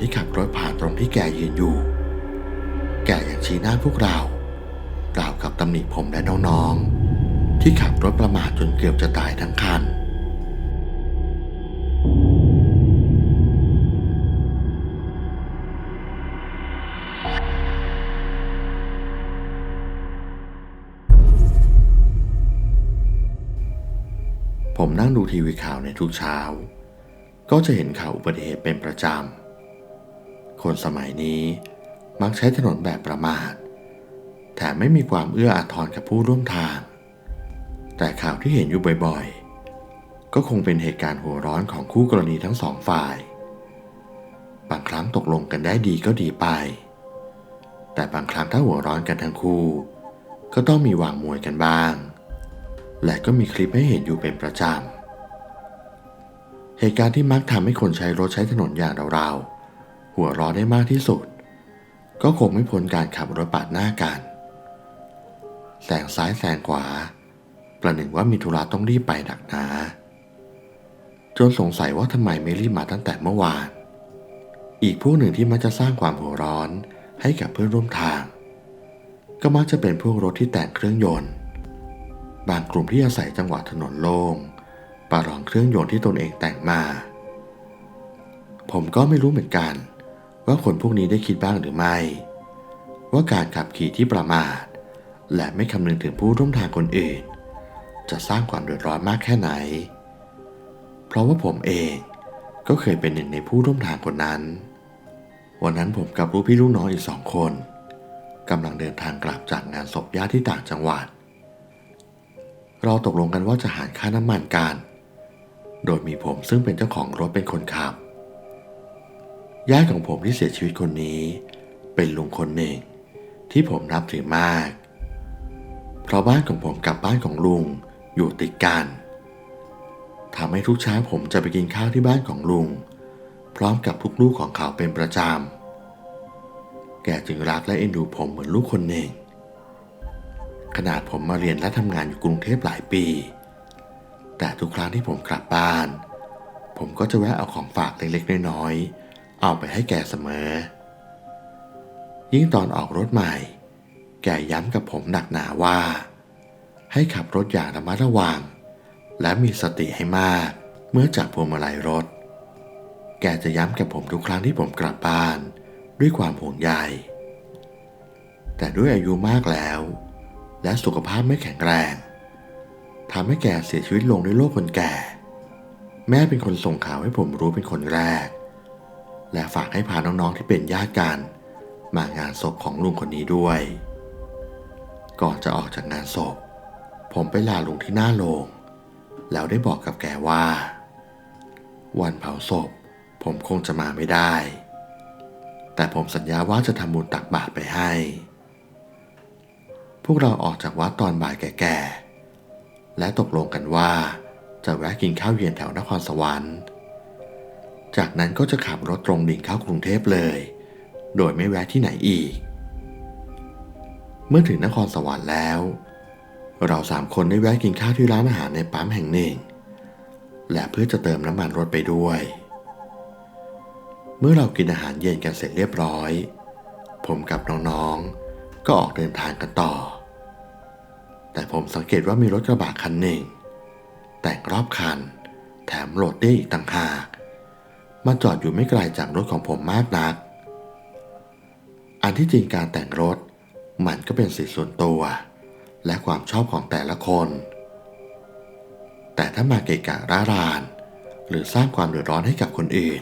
ที่ขับรถผ่านตรงที่แกยืนอยู่ แกยังชี้หน้าพวกเรากล่าวกับตำหนิผมและน้องๆ ที่ขับรถประมาทจนเกือบจะตายทั้งคัน ผมนั่งดูทีวีข่าวในทุกเช้า ก็จะเห็นข่าวอุบัติเหตุเป็นประจำ คนสมัยนี้มักใช้ถนนแบบประมาท แถมไม่มีความเอื้ออาทรกับผู้ร่วมทาง แต่ข่าวที่เห็นอยู่บ่อยๆ ก็คงเป็นเหตุการณ์หัวร้อนของคู่กรณีทั้งสองฝ่าย บางครั้งตกลงกันได้ดีก็ดีไป แต่บางครั้งถ้าหัวร้อนกันทั้งคู่ ก็ต้องมีวางมวยกันบ้าง และก็มีคลิปให้เห็นอยู่เป็นประจำเหตุการณ์ที่มักทำให้คนใช้รถใช้ถนนอย่างเราๆ หัวร้อนได้มากที่สุด ก็คงไม่พ้นการขับรถปาดหน้ากัน แสงซ้ายแสงขวา ประหนึ่งว่ามีธุระต้องรีบไปดักหนาจนสงสัยว่าทำไมไม่รีบมาตั้งแต่เมื่อวาน อีกผู้หนึ่งที่มักจะสร้างความหัวร้อนให้กับเพื่อนร่วมทาง ก็มักจะเป็นพวกรถที่แต่งเครื่องยนต์ บางกลุ่มที่อาศัยจังหวะถนนโล่งประลองเครื่องยนต์ที่ตนเองแต่งมา ผมก็ไม่รู้เหมือนกัน ว่าคนพวกนี้ได้คิดบ้างหรือไม่ ว่าการขับขี่ที่ประมาท และไม่คำนึงถึงผู้ร่วมทางคนอื่น จะสร้างความเดือดร้อนมากแค่ไหน เพราะว่าผมเองก็เคยเป็นหนึ่งในผู้ร่วมทางคนนั้น วันนั้นผมกับลูกพี่ลูกน้องอีกสองคนกำลังเดินทางกลับจากงานศพญาติที่ต่างจังหวัด เราตกลงกันว่าจะหารค่าน้ำมันกัน โดยมีผมซึ่งเป็นเจ้าของรถเป็นคนขับ ญาติของผมที่เสียชีวิตคนนี้ เป็นลุงคนหนึ่ง ที่ผมนับถือมาก เพราะบ้านของผมกับบ้านของลุงอยู่ติดกันทำให้ทุกเช้าผมจะไปกินข้าวที่บ้านของลุง พร้อมกับทุกลูกของเขาเป็นประจำ แกจึงรักและเอ็นดูผมเหมือนลูกคนหนึ่ง ขนาดผมมาเรียนและทำงานอยู่กรุงเทพหลายปี แต่ทุกครั้งที่ผมกลับบ้าน ผมก็จะแวะเอาของฝากเล็กๆน้อยๆ เอาไปให้แกเสมอ ยิ่งตอนออกรถใหม่ แกย้ำกับผมหนักหนาว่า ให้ขับรถอย่างระมัดระวัง และมีสติให้มากเมื่อจับพวงมาลัยรถ แกจะย้ำกับผมทุกครั้งที่ผมกลับบ้านด้วยความห่วงใย แต่ด้วยอายุมากแล้ว และสุขภาพไม่แข็งแรงทำให้แกเสียชีวิตลงด้วยโรคคนแก่ แม่เป็นคนส่งข่าวให้ผมรู้เป็นคนแรก และฝากให้พาน้องๆที่เป็นญาติกัน มางานศพของลุงคนนี้ด้วย ก่อนจะออกจากงานศพ ผมไปลาลุงที่หน้าโรงแล้วได้บอกกับแกว่า วันเผาศพ ผมคงจะมาไม่ได้ แต่ผมสัญญาว่าจะทำบุญตักบาตรไปให้ พวกเราออกจากวัดตอนบ่ายแก่ๆและตกลงกันว่าจะแวะกินข้าวเย็นแถวนครสวรรค์ จากนั้นก็จะขับรถตรงดิ่งเข้ากรุงเทพเลย โดยไม่แวะที่ไหนอีก เมื่อถึงนครสวรรค์แล้ว เราสามคนได้แวะกินข้าวที่ร้านอาหารในปั๊มแห่งหนึ่ง และเพื่อจะเติมน้ำมันรถไปด้วย เมื่อเรากินอาหารเย็นกันเสร็จเรียบร้อย ผมกับน้องๆ ก็ออกเดินทางกันต่อ แต่ผมสังเกตว่ามีรถกระบะคันหนึ่ง แต่งรอบคัน แถมโหลดได้อีกต่างหาก มาจอดอยู่ไม่ไกลจากรถของผมมากนัก อันที่จริงการแต่งรถ มันก็เป็นสิทธิส่วนตัว และความชอบของแต่ละคน แต่ถ้ามาเกะกะร้าราน หรือสร้างความเดือดร้อนให้กับคนอื่น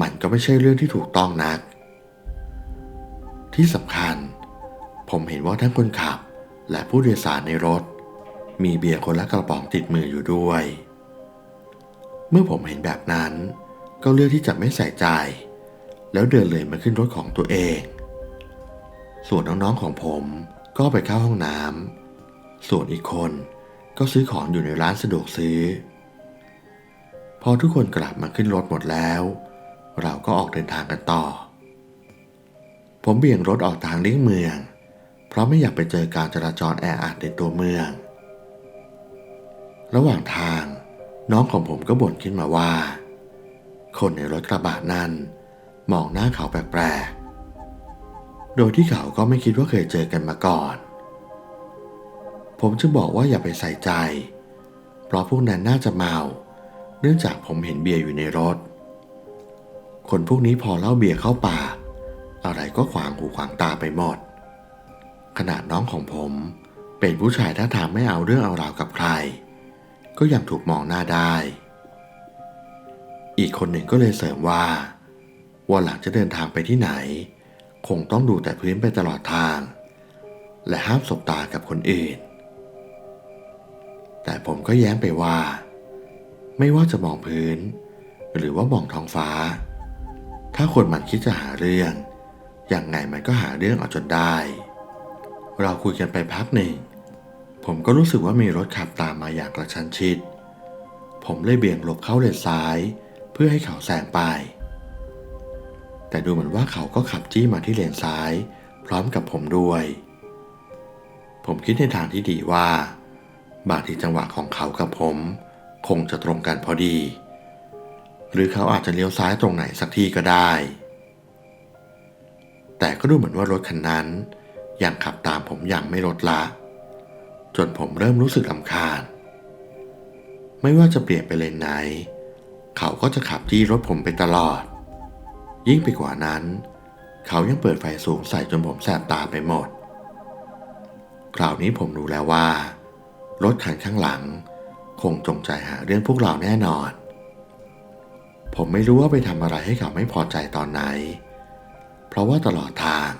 มันก็ไม่ใช่เรื่องที่ถูกต้องนัก ที่สำคัญ ผมเห็นว่าทั้งคนขับและผู้โดยสารในรถ มีเบียร์คนละกระป๋องติดมืออยู่ด้วย เมื่อผมเห็นแบบนั้น ก็เลือกที่จะไม่ใส่ใจ แล้วเดินเลยมาขึ้นรถของตัวเอง ส่วนน้องๆของผมก็ไปเข้าห้องน้ำส่วนอีกคนก็ซื้อของอยู่ในร้านสะดวกซื้อ พอทุกคนกลับมาขึ้นรถหมดแล้ว เราก็ออกเดินทางกันต่อ ผมเบี่ยงรถออกทางเลี่ยงเมือง เพราะไม่อยากไปเจอการจราจรแออัดในตัวเมือง ระหว่างทางน้องของผมก็บ่นขึ้นมาว่า คนในรถกระบะนั้น มองหน้าเขาแปลกๆ โดยที่เขาก็ไม่คิดว่าเคยเจอกันมาก่อน ผมจึงบอกว่าอย่าไปใส่ใจ เพราะพวกนั้นน่าจะเมา เนื่องจากผมเห็นเบียร์อยู่ในรถ คนพวกนี้พอเล่าเบียร์เข้าปาก อะไรก็ขวางหูขวางตาไปหมด ขนาดน้องของผมเป็นผู้ชายท่าทางไม่เอาเรื่องเอาราวกับใคร ก็ยังถูกมองหน้าได้ อีกคนหนึ่งก็เลยเสริมว่าวันหลังจะเดินทางไปที่ไหน คงต้องดูแต่พื้นไปตลอดทาง และห้ามสบตากับคนอื่น แต่ผมก็แย้งไปว่า ไม่ว่าจะมองพื้น หรือว่ามองท้องฟ้า ถ้าคนมันคิดจะหาเรื่องอย่างไงมันก็หาเรื่องเอาจนได้ เราคุยกันไปพักหนึ่ง ผมก็รู้สึกว่ามีรถขับตามมาอย่างกระชั้นชิด ผมเลยเบี่ยงหลบเข้าเลนซ้าย พื่อให้เขาแซงไป แต่ดูเหมือนว่าเขาก็ขับจี้มาที่เลนซ้าย พร้อมกับผมด้วย ผมคิดในทางที่ดีว่า บางทีจังหวะของเขากับผม คงจะตรงกันพอดี หรือเขาอาจจะเลี้ยวซ้ายตรงไหนสักที่ก็ได้ แต่ก็ดูเหมือนว่ารถคันนั้น ยังขับตามผมอย่างไม่ลดละ จนผมเริ่มรู้สึกลำคาญ ไม่ว่าจะเปลี่ยนไปเลนไหน เขาก็จะขับจี้รถผมไปตลอด ยิ่งไปกว่านั้น เขายังเปิดไฟสูงใส่จนผมแสบตาไปหมด คราวนี้ผมรู้แล้วว่า รถคันข้างหลัง คงจงใจหาเรื่องพวกเราแน่นอน ผมไม่รู้ว่าไปทำอะไรให้เขาไม่พอใจตอนไหน เพราะว่าตลอดทาง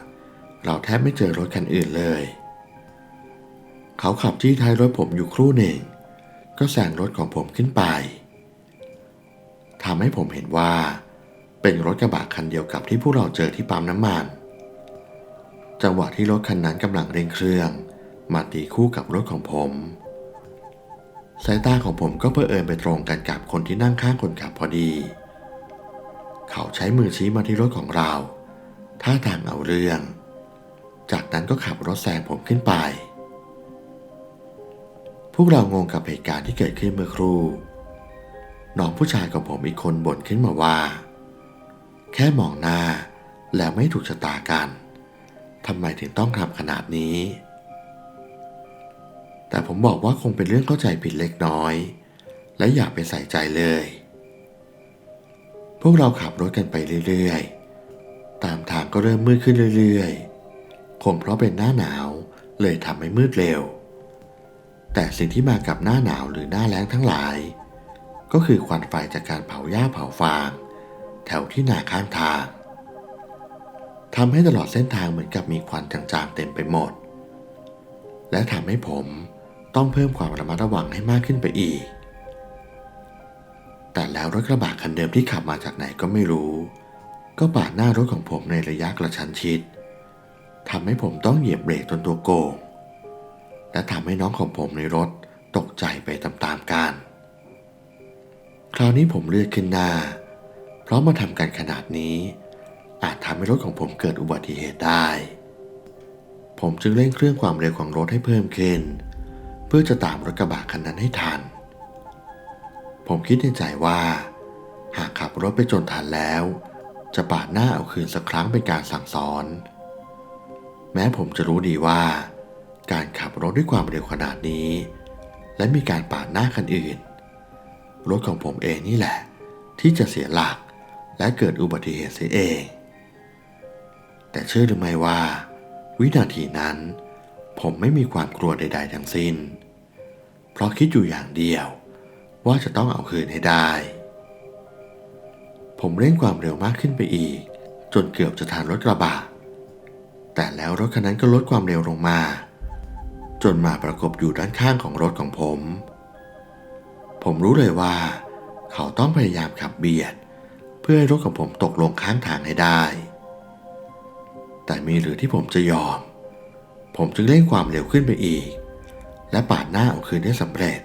เราแทบไม่เจอรถคันอื่นเลย เขาขับจี้ท้ายรถผมอยู่ครู่หนึ่ง ก็แซงรถของผมขึ้นไป ทำให้ผมเห็นว่า เป็นรถกระบะคันเดียวกับที่พวกเราเจอที่ปั๊มน้ำมัน จังหวะที่รถคันนั้นกำลังเร่งเครื่อง มาตีคู่กับรถของผมสายตาของผมก็เพื่อเอินไปตรงกันกับคนที่นั่งข้างคนขับพอดี เขาใช้มือชี้มาที่รถของเรา ท่าทางเอาเรื่อง จากนั้นก็ขับรถแซงผมขึ้นไป พวกเรางงกับเหตุการณ์ที่เกิดขึ้นเมื่อครู่ น้องผู้ชายของผมอีกคนบ่นขึ้นมาว่า แค่มองหน้าแล้วไม่ถูกชะตากันทำไมถึงต้องทำขนาดนี้ แต่ผมบอกว่าคงเป็นเรื่องเข้าใจผิดเล็กน้อย และอย่าไปใส่ใจเลย พวกเราขับรถกันไปเรื่อยๆ ตามทางก็เริ่มมืดขึ้นเรื่อยๆ คงเพราะเป็นหน้าหนาวเลยทำให้มืดเร็ว แต่สิ่งที่มากับหน้าหนาวหรือหน้าแล้งทั้งหลาย ก็คือควันไฟจากการเผาหญ้าเผาฟาง แถวที่นาข้างทางทำให้ตลอดเส้นทางเหมือนกับมีควันจางๆเต็มไปหมด และทำให้ผมต้องเพิ่มความระมัดระวังให้มากขึ้นไปอีก แต่แล้วรถกระบะคันเดิมที่ขับมาจากไหนก็ไม่รู้ ก็ปาดหน้ารถของผมในระยะกระชั้นชิดทำให้ผมต้องเหยียบเบรกจนตัวโกง และทำให้น้องของผมในรถตกใจไปตามๆกัน คราวนี้ผมเลือดขึ้นหน้า เพราะมาทำกันขนาดนี้ อาจทำให้รถของผมเกิดอุบัติเหตุได้ ผมจึงเร่งเครื่องความเร็วของรถให้เพิ่มขึ้น เพื่อจะตามรถกระบะคันนั้นให้ทัน ผมคิดในใจว่า หากขับรถไปจนทันแล้ว จะปาดหน้าเอาคืนสักครั้งเป็นการสั่งสอน แม้ผมจะรู้ดีว่า การขับรถด้วยความเร็วขนาดนี้ และมีการปาดหน้าคันอื่น รถของผมเองนี่แหละ ที่จะเสียหลักและเกิดอุบัติเหตุเสียเอง แต่เชื่อหรือไม่ว่า วินาทีนั้น ผมไม่มีความกลัวใด ๆ ทั้งสิ้น เพราะคิดอยู่อย่างเดียว ว่าจะต้องเอาคืนให้ได้ ผมเร่งความเร็วมากขึ้นไปอีก จนเกือบจะทันรถกระบะแต่แล้วรถคันนั้นก็ลดความเร็วลงมา จนมาประกบอยู่ด้านข้างของรถของผม ผมรู้เลยว่า เขาต้องพยายามขับเบียด เพื่อให้รถของผมตกลงข้างทางให้ได้ แต่มีหรือที่ผมจะยอม ผมจึงเร่งความเร็วขึ้นไปอีก และปาดหน้าเอาคืนได้สำเร็จ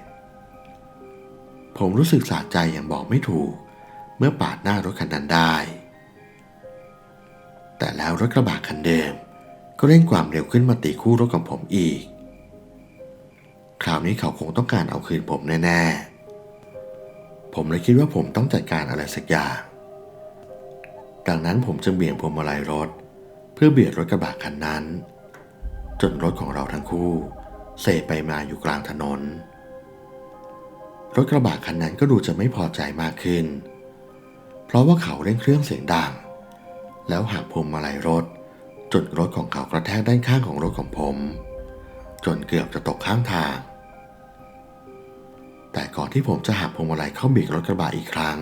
ผมรู้สึกสะใจอย่างบอกไม่ถูก เมื่อปาดหน้ารถคันนั้นได้ แต่แล้วรถกระบะคันเดิมก็เร่งความเร็วขึ้นมาตีคู่รถของผมอีก คราวนี้เขาคงต้องการเอาคืนผมแน่ ๆ ผมเลยคิดว่าผมต้องจัดการอะไรสักอย่าง ดังนั้นผมจึงเบี่ยงพวงมาลัยรถ เพื่อเบียดรถกระบะคันนั้น จนรถของเราทั้งคู่เซไปมาอยู่กลางถนน รถกระบะคันนั้นก็ดูจะไม่พอใจมากขึ้น เพราะว่าเขาเร่งเครื่องเสียงดัง แล้วหักพวงมาลัยรถ จนรถของเขากระแทกด้านข้างของรถของผม จนเกือบจะตกข้างทาง แต่ก่อนที่ผมจะหักพวงมาลัยเข้าบีกรถกระบะอีกครั้ง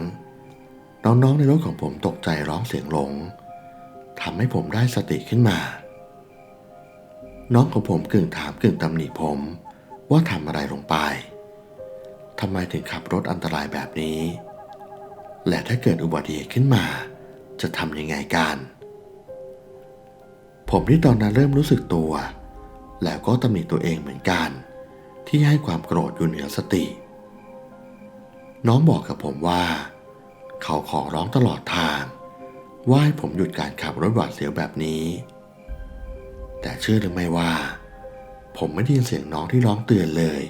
น้องๆในรถของผมตกใจร้องเสียงหลงทำให้ผมได้สติขึ้นมา น้องของผมกึ่งถามกึ่งตำหนิผม ว่าทำอะไรลงไปทำไมถึงขับรถอันตรายแบบนี้ และถ้าเกิดอุบัติเหตุขึ้นมา จะทำยังไงกัน ผมที่ตอนนั้นเริ่มรู้สึกตัว แล้วก็ตำหนิตัวเองเหมือนกัน ที่ให้ความโกรธอยู่เหนือสติ น้องบอกกับผมว่า เขาขอร้องตลอดทางว่าให้ผมหยุดการขับรถหวาดเสียวแบบนี้ แต่เชื่อหรือไม่ว่า ผมไม่ได้ยินเสียงน้องที่ร้องเตือนเลย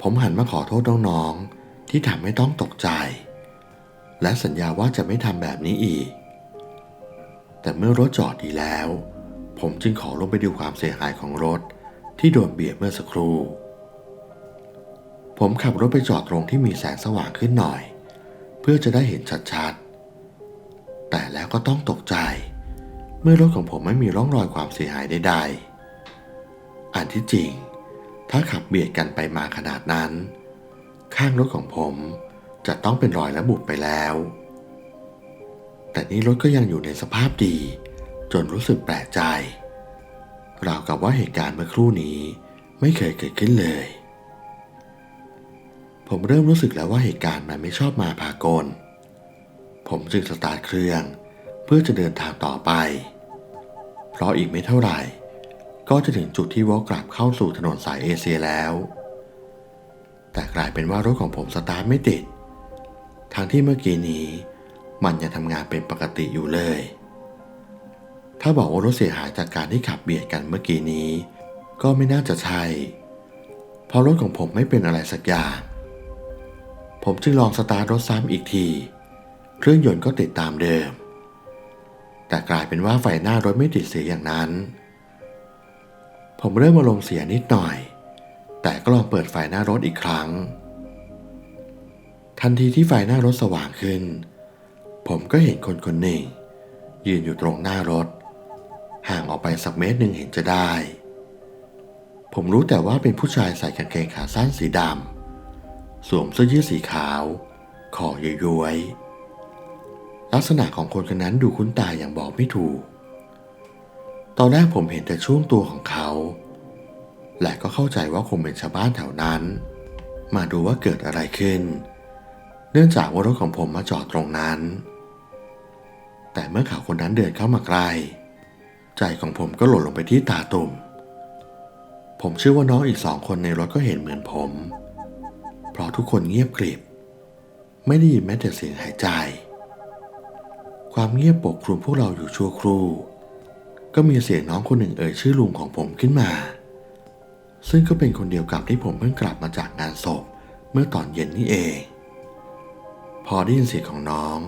ผมหันมาขอโทษน้องๆที่ทำให้ต้องตกใจ และสัญญาว่าจะไม่ทำแบบนี้อีก แต่เมื่อรถจอดดีแล้ว ผมจึงขอลงไปดูความเสียหายของรถที่โดนเบียดเมื่อสักครู่ ผมขับรถไปจอดตรงที่มีแสงสว่างขึ้นหน่อย เพื่อจะได้เห็นชัดๆ แต่แล้วก็ต้องตกใจ เมื่อรถของผมไม่มีร่องรอยความเสียหายใดๆ อันที่จริง ถ้าขับเบียดกันไปมาขนาดนั้น ข้างรถของผมจะต้องเป็นรอยและบุบไปแล้ว แต่นี่รถก็ยังอยู่ในสภาพดี จนรู้สึกแปลกใจราวกับว่าเหตุการณ์เมื่อครู่นี้ไม่เคยเกิดขึ้นเลย ผมเริ่มรู้สึกแล้วว่าเหตุการณ์มันไม่ชอบมาพากล ผมจึงสตาร์ทเครื่อง เพื่อจะเดินทางต่อไป เพราะอีกไม่เท่าไหร่ ก็จะถึงจุดที่วอกกลับเข้าสู่ถนนสายเอเชียแล้ว แต่กลายเป็นว่ารถของผมสตาร์ทไม่ติด ทางที่เมื่อกี้นี้มันยังทำงานเป็นปกติอยู่เลย ถ้าบอกว่ารถเสียหายจากการที่ขับเบียดกันเมื่อกี้นี้ ก็ไม่น่าจะใช่ เพราะรถของผมไม่เป็นอะไรสักอย่าง ผมจึงลองสตาร์ทรถซ้ำอีกที เครื่องยนต์ก็ติดตามเดิม แต่กลายเป็นว่าไฟหน้ารถไม่ติดเสียอย่างนั้น ผมเริ่มอารมณ์เสียนิดหน่อย แต่ก็ลองเปิดไฟหน้ารถอีกครั้ง ทันทีที่ไฟหน้ารถสว่างขึ้น ผมก็เห็นคนคนหนึ่ง ยืนอยู่ตรงหน้ารถ ห่างออกไปสักเมตรหนึ่งเห็นจะได้ ผมรู้แต่ว่าเป็นผู้ชายใส่กางเกงขาสั้นสีดำ สวมเสื้อยืดสีขาว คอย้วยๆลักษณะของคนคนนั้นดูคุ้นตาอย่างบอกไม่ถูก ตอนแรกผมเห็นแต่ช่วงตัวของเขา และก็เข้าใจว่าคงเป็นชาวบ้านแถวนั้น มาดูว่าเกิดอะไรขึ้น เนื่องจากว่ารถของผมมาจอดตรงนั้น แต่เมื่อเขาคนนั้นเดินเข้ามาใกล้ ใจของผมก็หล่นลงไปที่ตาตุ่ม ผมเชื่อว่าน้องอีกสองคนในรถก็เห็นเหมือนผม เพราะทุกคนเงียบกริบ ไม่ได้ยินแม้แต่เสียงหายใจ ความเงียบปกคลุมพวกเราอยู่ชั่วครู่ ก็มีเสียงน้องคนหนึ่งเอ่ยชื่อลุงของผมขึ้นมา ซึ่งก็เป็นคนเดียวกับที่ผมเพิ่งกลับมาจากงานศพเมื่อตอนเย็นนี่เอง พอได้ยินเสียงของน้อง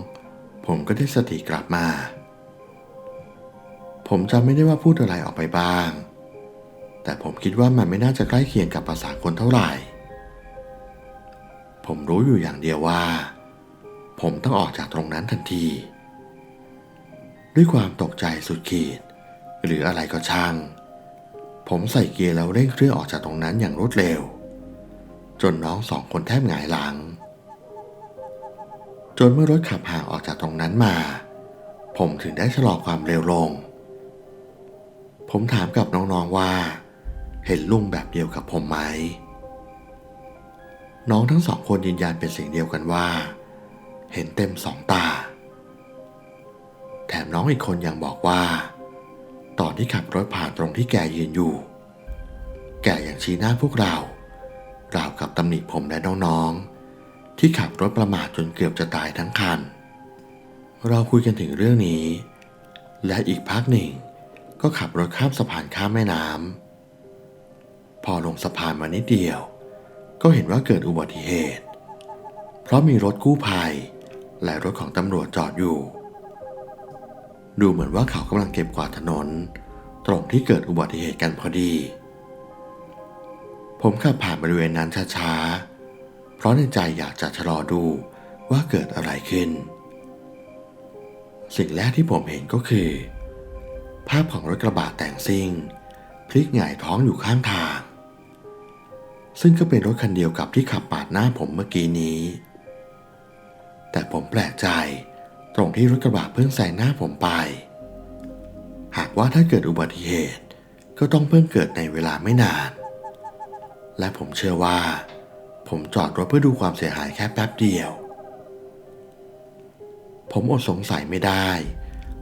ผมก็ได้สติกลับมา ผมจำไม่ได้ว่าพูดอะไรออกไปบ้าง แต่ผมคิดว่ามันไม่น่าจะใกล้เคียงกับภาษาคนเท่าไหร่ ผมรู้อยู่อย่างเดียวว่า ผมต้องออกจากตรงนั้นทันที ด้วยความตกใจสุดขีด หรืออะไรก็ช่าง ผมใส่เกียร์แล้วเร่งเครื่องออกจากตรงนั้นอย่างรวดเร็ว จนน้องสองคนแทบหงายหลัง จนเมื่อรถขับห่างออกจากตรงนั้นมา ผมถึงได้ชะลอความเร็วลง ผมถามกับน้องๆว่า เห็นลุงแบบเดียวกับผมไหม น้องทั้งสองคนยืนยันเป็นเสียงเดียวกันว่า เห็นเต็มสองตา แถมน้องอีกคนยังบอกว่า ตอนที่ขับรถผ่านตรงที่แกยืนอยู่ แกยังชี้หน้าพวกเราราวกับตำหนิผมและน้องๆ ที่ขับรถประมาทจนเกือบจะตายทั้งคัน เราคุยกันถึงเรื่องนี้ และอีกพักหนึ่งก็ขับรถข้ามสะพานข้ามแม่น้ำพอลงสะพานมานิดเดียว ก็เห็นว่าเกิดอุบัติเหตุ เพราะมีรถกู้ภัย และรถของตำรวจจอดอยู่ ดูเหมือนว่าเขากำลังเก็บกวาดถนน ตรงที่เกิดอุบัติเหตุกันพอดี ผมขับผ่านบริเวณนั้นช้าๆ เพราะในใจอยากจะชะลอดูว่าเกิดอะไรขึ้น สิ่งแรกที่ผมเห็นก็คือ ภาพของรถกระบะแต่งซิ่งพลิกหงายท้องอยู่ข้างทาง ซึ่งก็เป็นรถคันเดียวกับที่ขับปาดหน้าผมเมื่อกี้นี้ แต่ผมแปลกใจตรงที่รถกระบะเพิ่งแซงหน้าผมไป หากว่าถ้าเกิดอุบัติเหตุก็ต้องเพิ่งเกิดในเวลาไม่นาน และผมเชื่อว่า ผมจอดรถเพื่อดูความเสียหายแค่แป๊บเดียว ผมอดสงสัยไม่ได้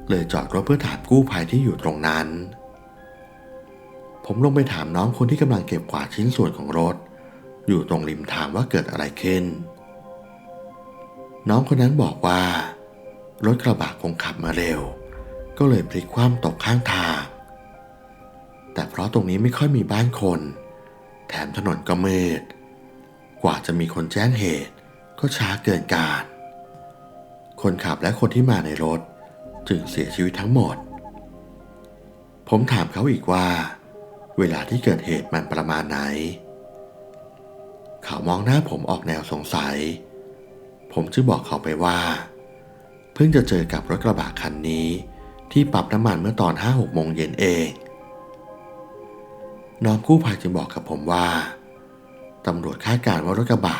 เลยจอดรถเพื่อถามกู้ภัยที่อยู่ตรงนั้นผมลงไปถามน้องคนที่กำลังเก็บกวาดชิ้นส่วนของรถ อยู่ตรงริมทางว่าเกิดอะไรขึ้น น้องคนนั้นบอกว่า รถกระบะคงขับมาเร็ว ก็เลยพลิกคว่ำตกข้างทาง แต่เพราะตรงนี้ไม่ค่อยมีบ้านคน แถมถนนก็มืด กว่าจะมีคนแจ้งเหตุก็ช้าเกินการ คนขับและคนที่มาในรถจึงเสียชีวิตทั้งหมด ผมถามเขาอีกว่า เวลาที่เกิดเหตุมันประมาณไหน เขามองหน้าผมออกแนวสงสัย ผมจึงบอกเขาไปว่า เพิ่งจะเจอกับรถกระบะคันนี้ที่ปรับน้ำมันเมื่อตอนห้าหกโมงเย็นเอง น้องกู้ภัยจึงบอกกับผมว่าตำรวจคาดการณ์ว่ารถกระบะ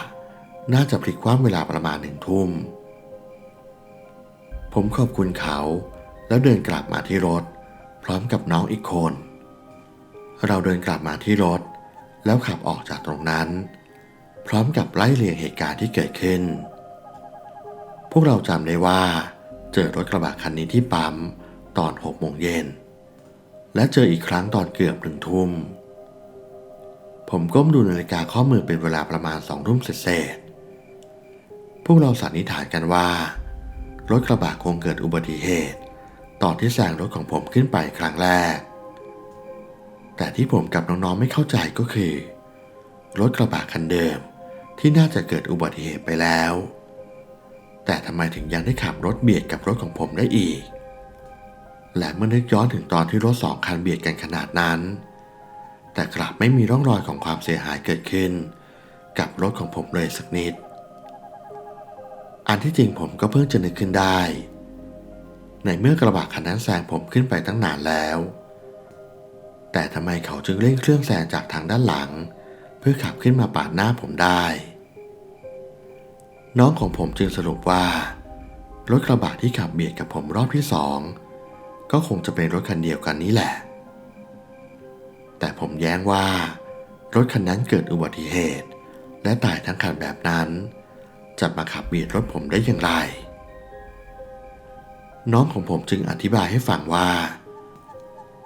น่าจะพลิกคว่ำเวลาประมาณหนึ่งทุ่ม ผมขอบคุณเขาแล้วเดินกลับมาที่รถ พร้อมกับน้องอีกคน เราเดินกลับมาที่รถ แล้วขับออกจากตรงนั้น พร้อมกับไล่เรียงเหตุการณ์ที่เกิดขึ้น พวกเราจำได้ว่า เจอรถกระบะคันนี้ที่ปั๊มตอนหกโมงเย็น และเจออีกครั้งตอนเกือบหนึ่งทุ่ม ผมก้มดูนาฬิกาข้อมือเป็นเวลาประมาณสองทุ่มเศษพวกเราสันนิษฐานกันว่า รถกระบะคงเกิดอุบัติเหตุ ตอนที่แซงรถของผมขึ้นไปครั้งแรก แต่ที่ผมกับน้องๆไม่เข้าใจก็คือ รถกระบะคันเดิม ที่น่าจะเกิดอุบัติเหตุไปแล้ว แต่ทำไมถึงยังได้ขับรถเบียดกับรถของผมได้อีก และเมื่อนึกย้อนถึงตอนที่รถสองคันเบียดกันขนาดนั้น แต่กลับไม่มีร่องรอยของความเสียหายเกิดขึ้น กับรถของผมเลยสักนิด อันที่จริงผมก็เพิ่งจะนึกขึ้นได้ ในเมื่อกระบะคันนั้นแซงผมขึ้นไปตั้งนานแล้ว แต่ทำไมเขาจึงเร่งเครื่องแซงจากทางด้านหลังเพื่อขับขึ้นมาปาดหน้าผมได้ น้องของผมจึงสรุปว่า รถกระบะที่ขับเบียดกับผมรอบที่สองก็คงจะเป็นรถคันเดียวกันนี้แหละ แต่ผมแย้งว่า รถคันนั้นเกิดอุบัติเหตุ และตายทั้งคันแบบนั้น จะมาขับเบียดรถผมได้อย่างไร น้องของผมจึงอธิบายให้ฟังว่า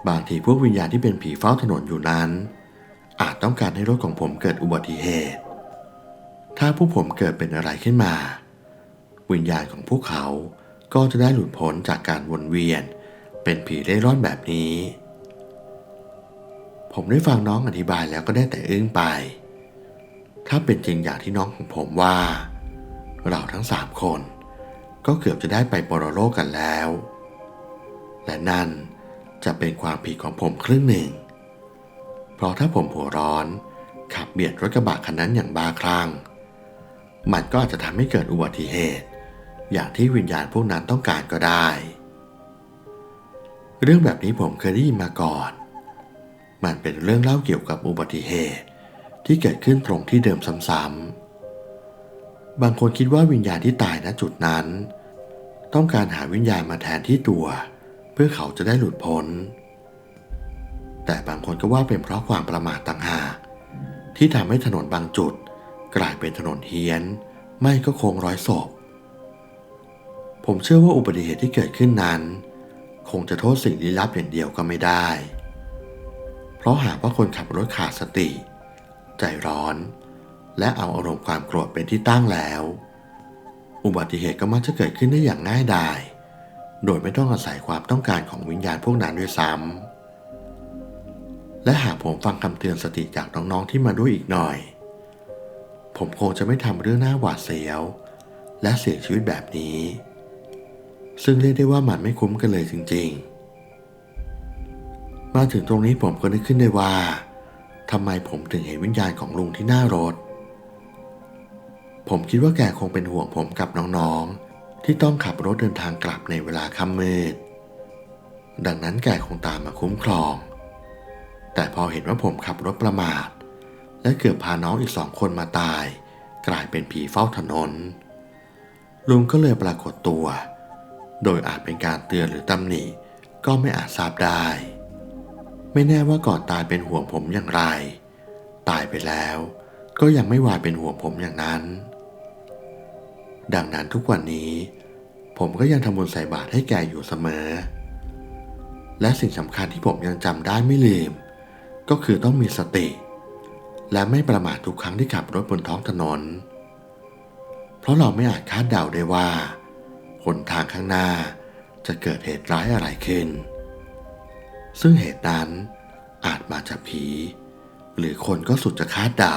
บางทีพวกวิญญาณที่เป็นผีเฝ้าถนนอยู่นั้น อาจต้องการให้รถของผมเกิดอุบัติเหตุ ถ้าพวกผมเกิดเป็นอะไรขึ้นมา วิญญาณของพวกเขาก็จะได้หลุดพ้นจากการวนเวียน เป็นผีเร่ร่อนแบบนี้ ผมได้ฟังน้องอธิบายแล้วก็ได้แต่อึ้งไป ถ้าเป็นจริงอย่างที่น้องของผมว่า เราทั้งสามคน ก็เกือบจะได้ไปปรโลกกันแล้ว และนั่นจะเป็นความผิดของผมครึ่งหนึ่ง เพราะถ้าผมหัวร้อน ขับเบียดรถกระบะคันนั้นอย่างบ้าคลั่ง มันก็อาจจะทำให้เกิดอุบัติเหตุ อย่างที่วิญญาณพวกนั้นต้องการก็ได้ เรื่องแบบนี้ผมเคยได้ยินมาก่อน มันเป็นเรื่องเล่าเกี่ยวกับอุบัติเหตุที่เกิดขึ้นตรงที่เดิมซ้ำๆ บางคนคิดว่าวิญญาณที่ตายณจุดนั้น ต้องการหาวิญญาณมาแทนที่ตัว เพื่อเขาจะได้หลุดพ้น แต่บางคนก็ว่าเป็นเพราะความประมาทต่างหากที่ทำให้ถนนบางจุด กลายเป็นถนนเฮี้ยน ไม่ก็โค้งร้อยศพผมเชื่อว่าอุบัติเหตุที่เกิดขึ้นนั้น คงจะโทษสิ่งลี้ลับอย่างเดียวก็ไม่ได้ เพราะหากว่าคนขับรถขาดสติ ใจร้อน และเอาอารมณ์ความโกรธเป็นที่ตั้งแล้ว อุบัติเหตุก็มักจะเกิดขึ้นได้อย่างง่ายดาย โดยไม่ต้องอาศัยความต้องการของวิญญาณพวกนั้นด้วยซ้ำ และหากผมฟังคำเตือนสติจากน้องๆที่มาด้วยอีกหน่อย ผมคงจะไม่ทำเรื่องน่าหวาดเสียว และเสียชีวิตแบบนี้ ซึ่งเรียกได้ว่ามันไม่คุ้มกันเลยจริง ๆ มาถึงตรงนี้ผมก็นึกขึ้นได้ว่าทำไมผมถึงเห็นวิญญาณของลุงที่หน้ารถ ผมคิดว่าแกคงเป็นห่วงผมกับน้องๆ ที่ต้องขับรถเดินทางกลับในเวลาค่ำมืด ดังนั้นแกคงตามมาคุ้มครอง แต่พอเห็นว่าผมขับรถประมาท และเกือบพาน้องอีกสองคนมาตาย กลายเป็นผีเฝ้าถนน ลุงก็เลยปรากฏตัว โดยอาจเป็นการเตือนหรือตำหนิก็ไม่อาจทราบได้ ไม่แน่ว่าก่อนตายเป็นห่วงผมอย่างไร ตายไปแล้วก็ยังไม่วายเป็นห่วงผมอย่างนั้น ดังนั้นทุกวันนี้ ผมก็ยังทำบุญใส่บาตรให้แกอยู่เสมอ และสิ่งสำคัญที่ผมยังจำได้ไม่ลืม ก็คือต้องมีสติ และไม่ประมาททุกครั้งที่ขับรถบนท้องถนน เพราะเราไม่อาจคาดเดาได้ว่าหนทางข้างหน้าจะเกิดเหตุร้ายอะไรขึ้น ซึ่งเหตุนั้นอาจมาจากผี หรือคนก็สุดจะคาดเดา